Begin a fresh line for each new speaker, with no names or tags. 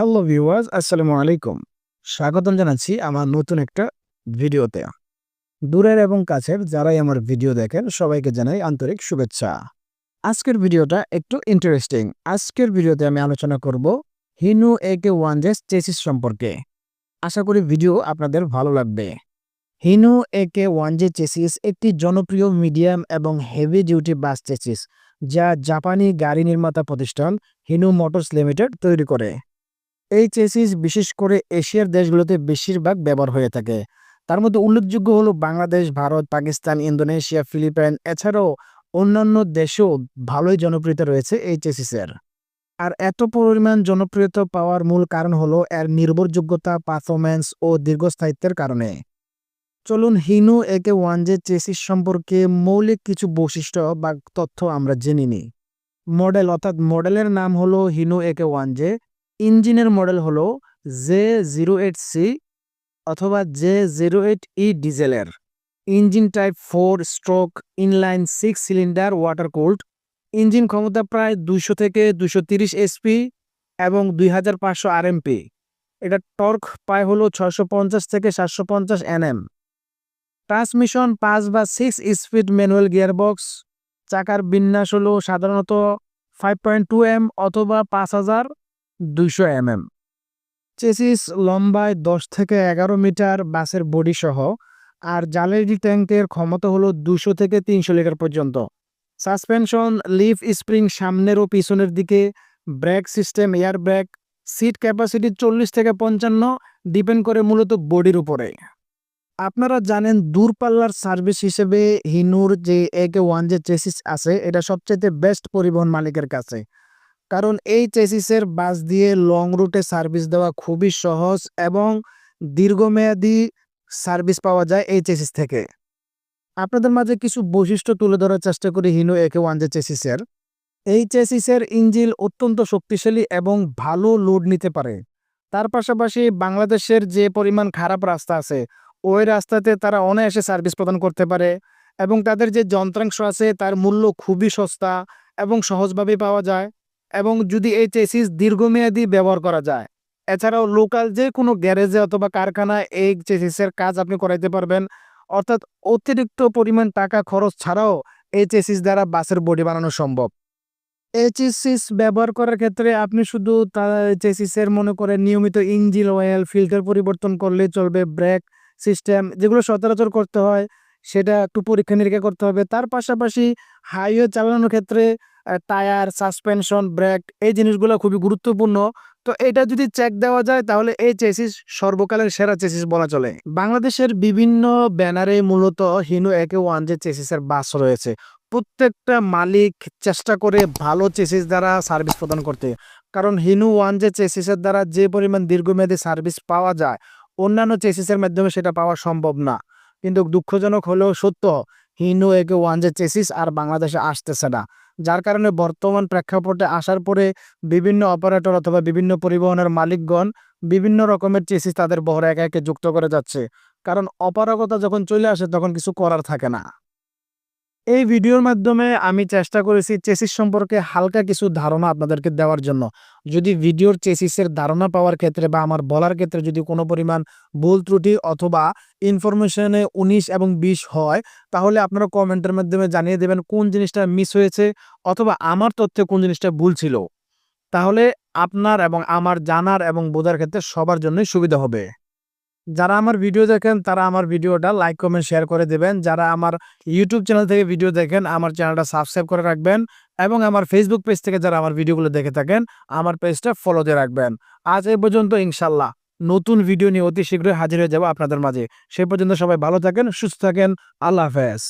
Hello viewers আসসালামু আলাইকুম। স্বাগতম জানাচ্ছি আমার নতুন একটা ভিডিওতে। দূরের এবং কাছের যারাই আমার ভিডিও দেখেন, সবাইকে জানাই আন্তরিক শুভেচ্ছা। আজকের ভিডিওটা একটু ইন্টারেস্টিং আজকের ভিডিওতে আমি আলোচনা করব Hino A K one J chassis সম্পর্কে। আশা করি ভিডিও আপনাদের ভালো লাগবে। Hino A K one J chassis একটি জনপ্রিয় মিডিয়াম এবং হেভি ডিউটি বাস চেসিস যা জাপানি গাড়ি নির্মাতা প্রতিষ্ঠান হিনু মোটরস লিমিটেড তৈরি করে। এই চেসিস বিশেষ করে এশিয়ার দেশগুলোতে বেশিরভাগ ব্যবহার হয়ে থাকে। তার মধ্যে উল্লেখযোগ্য হলো বাংলাদেশ, ভারত, পাকিস্তান, ইন্দোনেশিয়া, ফিলিপাইন, এছাড়াও অন্যান্য দেশেও ভালোই জনপ্রিয়তা রয়েছে এই চেসিসের আর এত পরিমাণ জনপ্রিয়তা পাওয়ার মূল কারণ হলো এর নির্ভরযোগ্যতা পারফরম্যান্স ও দীর্ঘস্থায়িত্বের কারণে। চলুন হিনু একে ওয়ান জে চেসিস সম্পর্কে মৌলিক কিছু বৈশিষ্ট্য বা তথ্য আমরা জেনে নিই। মডেল অর্থাৎ মডেলের নাম হলো হিনু একে ওয়ান জে ইঞ্জিনের মডেল হলো জে জিরো এইট সি অথবা জে জিরো এইট ই ডিজেলের। Engine type four stroke inline six cylinder water cold. Engine ক্ষমতা প্রায় দুশো থেকে দুশো তিরিশ এসপি এবং দুই হাজার পাঁচশো আরএমপি। এটা টর্ক পায় হলো ছয়শো পঞ্চাশ থেকে সাতশো পঞ্চাশ এনএম। ট্রান্সমিশন পাঁচ বা সিক্স স্পিড ম্যানুয়াল গিয়ারবক্স। চাকার বিন্যাস হলো সাধারণত ফাইভ পয়েন্ট টু এম অথবা পাঁচ হাজার দুইশো এমএম। চেসিস লম্বায় দশ থেকে এগারো মিটার, বাসের বডি সহ, আর জ্বালানি ট্যাঙ্কের ক্ষমতা হলো দুশো থেকে তিনশো লিটার পর্যন্ত। সাসপেনশন, লিফ স্প্রিং সামনের ও পিছনের দিকে, brake system, air brake, seat capacity চল্লিশ থেকে পঞ্চান্ন, ডিপেন্ড করে মূলত বডির উপরে। আপনারা জানেন দূরপাল্লার সার্ভিস হিসেবে হিনুর যে একে ওয়ান যে চেসিস আছে, এটা সবচেয়ে বেস্ট পরিবহন মালিকের কাছে। কারণ এই চেসিসের বাস দিয়ে লং রুটে সার্ভিস দেওয়া খুবই সহজ এবং দীর্ঘমেয়াদী সার্ভিস পাওয়া যায় এই চেসিস থেকে। আপনাদের মাঝে কিছু বৈশিষ্ট্য তুলে ধরার চেষ্টা করি হিনো একে ওয়ান যে চেসিসের এই চেসিসের ইঞ্জিল অত্যন্ত শক্তিশালী এবং ভালো লোড নিতে পারে। তার পাশাপাশি বাংলাদেশের যে পরিমাণ খারাপ রাস্তা আছে, ওই রাস্তাতে তারা অনায়াসে সার্ভিস প্রদান করতে পারে এবং তাদের যে যন্ত্রাংশ আছে, তার মূল্য খুবই সস্তা এবং সহজভাবে পাওয়া যায়। এবং যদি এই চেসিস দীর্ঘমেয়াদী ব্যবহার করা যায়, এছাড়াও লোকাল যে কোনো গ্যারেজে অথবা কারখানায় এই চেসিসের কাজ আপনি করাইতে পারবেন। অর্থাৎ অতিরিক্ত পরিমাণ টাকা খরচ ছাড়াও এই চেসিস দ্বারা বাসের বডি বানানো সম্ভব। এই চেসিস ব্যবহার করার ক্ষেত্রে আপনি শুধু চেসিসের মনে করে নিয়মিত ইঞ্জিন অয়েল ফিল্টার পরিবর্তন করলে চলবে ব্রেক সিস্টেম যেগুলো সচরাচর করতে হয়। সেটা একটু পরীক্ষা নিরীক্ষা করতে হবে। তার পাশাপাশি হাইওয়ে চালানোর ক্ষেত্রে টায়ার, সাসপেনশন, ব্রেক এই জিনিসগুলো খুবই গুরুত্বপূর্ণ। তো এটা যদি চেক দেওয়া যায় তাহলে এই চেসিস সর্বকালের সেরা চেসিস বলা চলে। বাংলাদেশের বিভিন্ন ব্যানারে মূলত হিনু একে ওয়ান যে চেসিসের বাস রয়েছে। প্রত্যেকটা মালিক চেষ্টা করে ভালো চেসিস দ্বারা সার্ভিস প্রদান করতে। কারণ হিনু ওয়ান যে চেসিসের দ্বারা যে পরিমাণ দীর্ঘমেয়াদী সার্ভিস পাওয়া যায়, অন্যান্য চেসিসের মাধ্যমে সেটা পাওয়া সম্ভব না। কিন্তু দুঃখজনক হলেও সত্য হিনু একে ওয়ান যে চেসিস আর বাংলাদেশে আসতেছে না। যার কারণে বর্তমান প্রেক্ষাপটে আসার পরে বিভিন্ন অপারেটর অথবা বিভিন্ন পরিবহনের মালিকগণ বিভিন্ন রকমের চেসিস তাদের বহরে একে একে যুক্ত করে যাচ্ছে। কারণ অপারগতা যখন চলে আসে তখন কিছু করার থাকে না। এই ভিডিওর মাধ্যমে আমি চেষ্টা করেছি চেসিস সম্পর্কে হালকা কিছু ধারণা আপনাদেরকে দেওয়ার জন্য। যদি ভিডিওর চেসিসের ধারণা পাওয়ার ক্ষেত্রে বা আমার বলার ক্ষেত্রে যদি কোনো পরিমাণ ভুল ত্রুটি অথবা ইনফরমেশনে উনিশ এবং বিশ হয়, তাহলে আপনারা কমেন্টের মাধ্যমে জানিয়ে দেবেন কোন জিনিসটা মিস হয়েছে অথবা আমার তথ্যে কোন জিনিসটা ভুল ছিল। তাহলে আপনার এবং আমার জানার এবং বোঝার ক্ষেত্রে সবার জন্যই সুবিধা হবে। যারা আমার ভিডিও দেখেন, তারা আমার ভিডিওটা লাইক কমেন্ট শেয়ার করে দেবেন। যারা আমার ইউটিউব চ্যানেল থেকে ভিডিও দেখেন, আমার চ্যানেলটা সাবস্ক্রাইব করে রাখবেন এবং আমার ফেসবুক পেজ থেকে যারা আমার ভিডিওগুলো দেখে থাকেন, আমার পেজটা ফলো দিয়ে রাখবেন। আজ এই পর্যন্ত ইনশাল্লাহ নতুন ভিডিও নিয়ে অতি শীঘ্রই হাজির হয়ে যাব আপনাদের মাঝে। সে পর্যন্ত সবাই ভালো থাকেন, সুস্থ থাকেন। আল্লাহ হাফেজ।